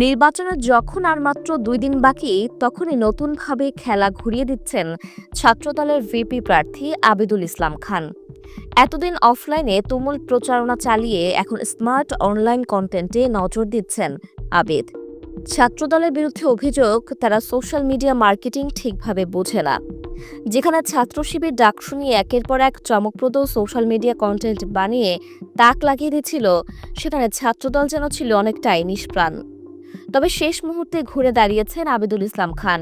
নির্বাচনের যখন আর মাত্র দুই দিন বাকি, তখনই নতুনভাবে খেলা ঘুরিয়ে দিচ্ছেন ছাত্রদলের ভিপি প্রার্থী আবিদুল ইসলাম খান। এতদিন অফলাইনে তুমুল প্রচারণা চালিয়ে এখন স্মার্ট অনলাইন কন্টেন্টে নজর দিচ্ছেন আবিদ। ছাত্রদলের বিরুদ্ধে অভিযোগ, তারা সোশ্যাল মিডিয়া মার্কেটিং ঠিকভাবে বোঝে না। যেখানে ছাত্র শিবির ডাক শুনিয়ে একের পর এক চমকপ্রদ সোশ্যাল মিডিয়া কন্টেন্ট বানিয়ে তাক লাগিয়ে দিচ্ছিল, সেখানে ছাত্রদল যেন ছিল অনেকটাই নিষ্প্রাণ। তবে শেষ মুহূর্তে ঘুরে দাঁড়িয়েছেন আবিদুল ইসলাম খান।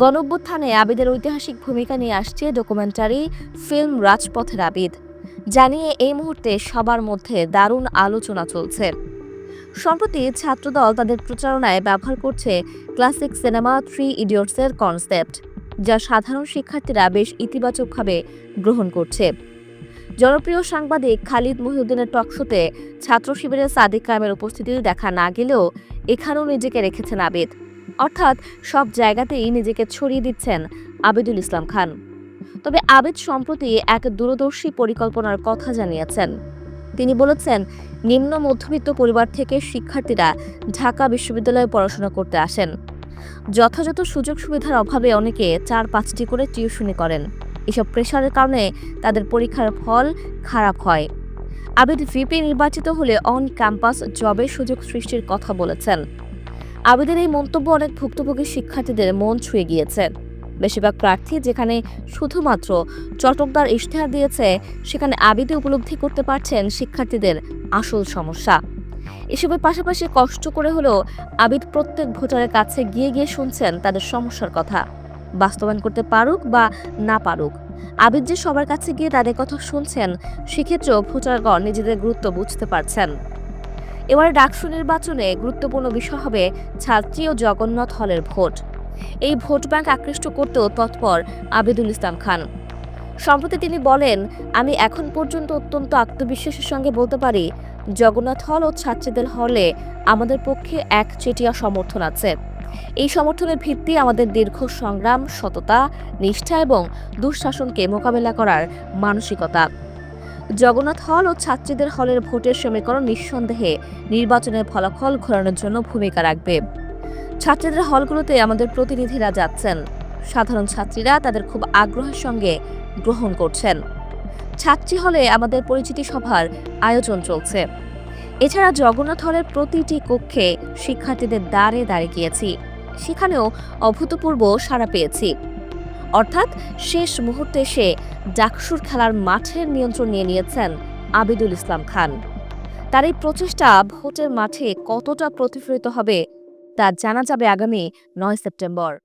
গণঅভ্যুত্থানে আবিদের ঐতিহাসিক ভূমিকা নিয়ে আসছে ডকুমেন্টারি ফিল্ম রাজপথের আবিদ। জানিয়ে এই মুহূর্তে সবার মধ্যে দারুণ আলোচনা চলছে। সম্প্রতি ছাত্রদল তাদের প্রচারণায় ব্যবহার করছে ক্লাসিক সিনেমা থ্রি ইডিয়টসের কনসেপ্ট, যা সাধারণ শিক্ষার্থীরা বেশ ইতিবাচকভাবে গ্রহণ করছে। জনপ্রিয় সাংবাদিক খালিদ মহিউদ্দিনের টকশোতে ছাত্র শিবিরের সাদিক কায়েমের উপস্থিতি দেখা না গেলেও এখানেও নিজেকে রেখেছেন আবেদ। অর্থাৎ সব জায়গাতেই নিজেকে ছড়িয়ে দিচ্ছেন আবিদুল ইসলাম খান। তবে আবিদ সম্প্রতি এক দূরদর্শী পরিকল্পনার কথা জানিয়েছেন। তিনি বলেছেন, নিম্ন মধ্যবিত্ত পরিবার থেকে শিক্ষার্থীরা ঢাকা বিশ্ববিদ্যালয়ে পড়াশোনা করতে আসেন। যথাযথ সুযোগ সুবিধার অভাবে অনেকে চার পাঁচটি করে টিউশনি করেন। এসব প্রেশারের কারণে তাদের পরীক্ষার ফল খারাপ হয়। আবিদ ভিপি নির্বাচিত হলে অন ক্যাম্পাস জবের সুযোগ সৃষ্টির কথা বলেছেন। আবিদের এই মন্তব্য অনেক ভুক্তভোগী শিক্ষার্থীদের মন ছুঁয়ে গিয়েছে। বেশিরভাগ প্রার্থী যেখানে শুধুমাত্র চটকদার ইশতেহার দিয়েছে, সেখানে আবিদে উপলব্ধি করতে পারছেন শিক্ষার্থীদের আসল সমস্যা। এসবের পাশাপাশি কষ্ট করে হলেও আবিদ প্রত্যেক ভোটারের কাছে গিয়ে গিয়ে শুনছেন তাদের সমস্যার কথা। বাস্তবায়ন করতে পারুক বা না পারুক। আবিদ যে সবার কাছে গিয়ে তাদের কথা শুনছেন, সেক্ষেত্রেও ভোটারগণ নিজেদের গুরুত্ব বুঝতে পারছেন। এবার ডাকসু নির্বাচনে গুরুত্বপূর্ণ বিষয় হবে ছাত্রী ও জগন্নাথ হলের ভোট। এই ভোট ব্যাংক আকৃষ্ট করতেও তৎপর আবিদুল ইসলাম খান। সম্প্রতি তিনি বলেন, আমি এখন পর্যন্ত অত্যন্ত আত্মবিশ্বাসের সঙ্গে বলতে পারি, জগন্নাথ হল ও ছাত্রীদের হলে আমাদের পক্ষে এক চেটিয়া সমর্থন আছে। এই সমর্থনের ভিত্তি আমাদের দীর্ঘ সংগ্রাম, সততা, নিষ্ঠা এবং দুঃশাসনকে মোকাবেলা করার মানসিকতা। জগন্নাথ হল ও ছাত্রীদের হলের ভোটের সমীকরণ নিঃসন্দেহে নির্বাচনের ফলাফল ঘোরানোর জন্য ভূমিকা রাখবে। ছাত্রীদের হলগুলোতে আমাদের প্রতিনিধিরা যাচ্ছেন। সাধারণ ছাত্রীরা তাদের খুব আগ্রহের সঙ্গে গ্রহণ করছেন। ছাত্রী হলে আমাদের পরিচিতি সভার আয়োজন চলছে। এছাড়া জগন্নাথ হলের প্রতিটি কক্ষে শিক্ষার্থীদের দাঁড়ে দাঁড়িয়ে গিয়েছি। সেখানেও অভূতপূর্ব সাড়া পেয়েছি। অর্থাৎ শেষ মুহূর্তে এসে ডাকসুর খেলার মাঠের নিয়ন্ত্রণ নিয়ে নিয়েছেন আবিদুল ইসলাম খান। তার এই প্রচেষ্টা ভোটের মাঠে কতটা প্রতিফলিত হবে তা জানা যাবে আগামী নয় সেপ্টেম্বর।